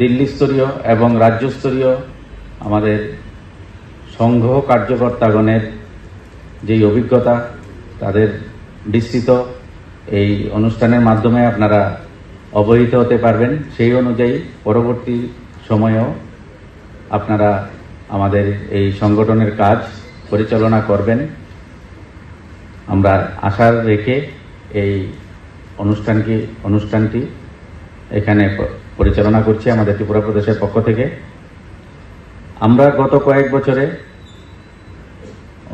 দিল্লি স্তরীয় এবং রাজ্যস্তরীয় আমাদের সংঘ কার্যকর্তাগণের যেই অভিজ্ঞতা, তাদের বিস্তৃত এই অনুষ্ঠানের মাধ্যমে আপনারা অবহিত হতে পারবেন। সেই অনুযায়ী পরবর্তী সময়েও আপনারা আমাদের এই সংগঠনের কাজ পরিচালনা করবেন। আমরা আশা রেখে এই অনুষ্ঠানকে, অনুষ্ঠানটি এখানে পরিচালনা করছি আমাদের ত্রিপুরা প্রদেশের পক্ষ থেকে। আমরা গত কয়েক বছরে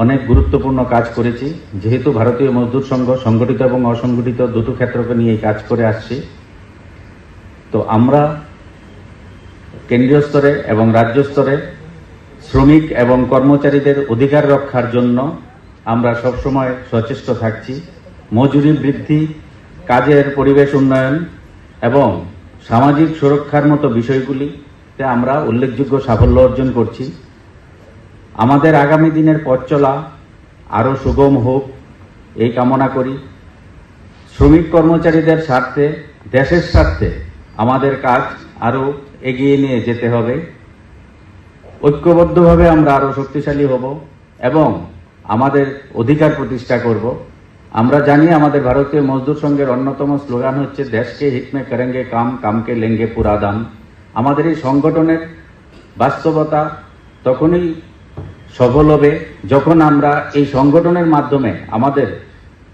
অনেক গুরুত্বপূর্ণ কাজ করেছি। যেহেতু ভারতীয় মজদুর সংঘ, সংগঠিত এবং অসংগঠিত দুটো ক্ষেত্রকে নিয়ে কাজ করে আসছি। তো আমরা কেন্দ্রীয় স্তরে এবং রাজ্য স্তরে শ্রমিক এবং কর্মচারীদের অধিকার রক্ষার জন্য আমরা সবসময় সচেষ্ট থাকছি। মজুরি বৃদ্ধি, কাজের পরিবেশ উন্নয়ন এবং সামাজিক সুরক্ষার মতো বিষয়গুলিতে আমরা উল্লেখযোগ্য সাফল্য অর্জন করছি। আমাদের আগামী দিনের পথ চলা আরও সুগম হোক, এই কামনা করি। শ্রমিক কর্মচারীদের স্বার্থে, দেশের স্বার্থে আমাদের কাজ আরও এগিয়ে নিয়ে যেতে হবে। ঐক্যবদ্ধভাবে আমরা আরও শক্তিশালী হব এবং আমাদের অধিকার প্রতিষ্ঠা করব। আমরা জানি আমাদের ভারতীয় মজদুর সংঘের অন্যতম স্লোগান হচ্ছে, দেশকে হিতমে করেঙ্গে কাম, কামকে লেঙ্গে পুরা দাম আমাদের এই সংগঠনের বাস্তবতা তখনই সফল হবে যখন আমরা এই সংগঠনের মাধ্যমে আমাদের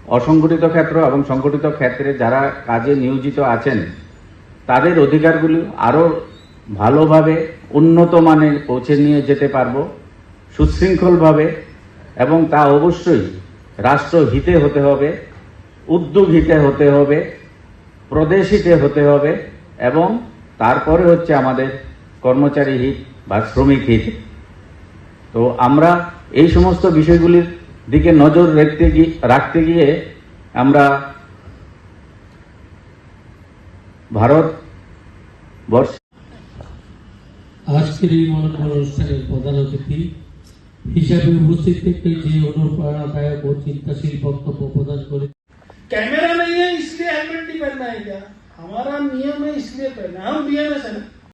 অসংগঠিত ক্ষেত্র এবং সংগঠিত ক্ষেত্রে যারা কাজে নিয়োজিত আছেন, তাদের অধিকারগুলি আরও ভালোভাবে উন্নত মানে পৌঁছে নিয়ে যেতে পারব, সুশৃঙ্খলভাবে, এবং তা অবশ্যই রাষ্ট্র হিতে হতে হবে, উদ্যোগ হিতে হতে হবে, প্রদেশ হিতে হবে এবং তারপরে হচ্ছে আমাদের কর্মচারী হিত বা শ্রমিক হিত। তো আমরা এই সমস্ত বিষয়গুলির দিকে নজর রাখতে গিয়ে রাখতে গিয়ে আমরা ভারত বর্ষ আজকের এই মনোরম অনুষ্ঠানের প্রধান অতিথি হিসাবে উপস্থিত থেকে যে অনুপ্রেরণাদায়ক ও চিন্তাশীল বক্তব্য প্রদান করে कैमरा नहीं है इसलिए हेलमेट नहीं पहनना है क्या हमारा नियम है इसलिए पहनना है। हम बीएमएस है ना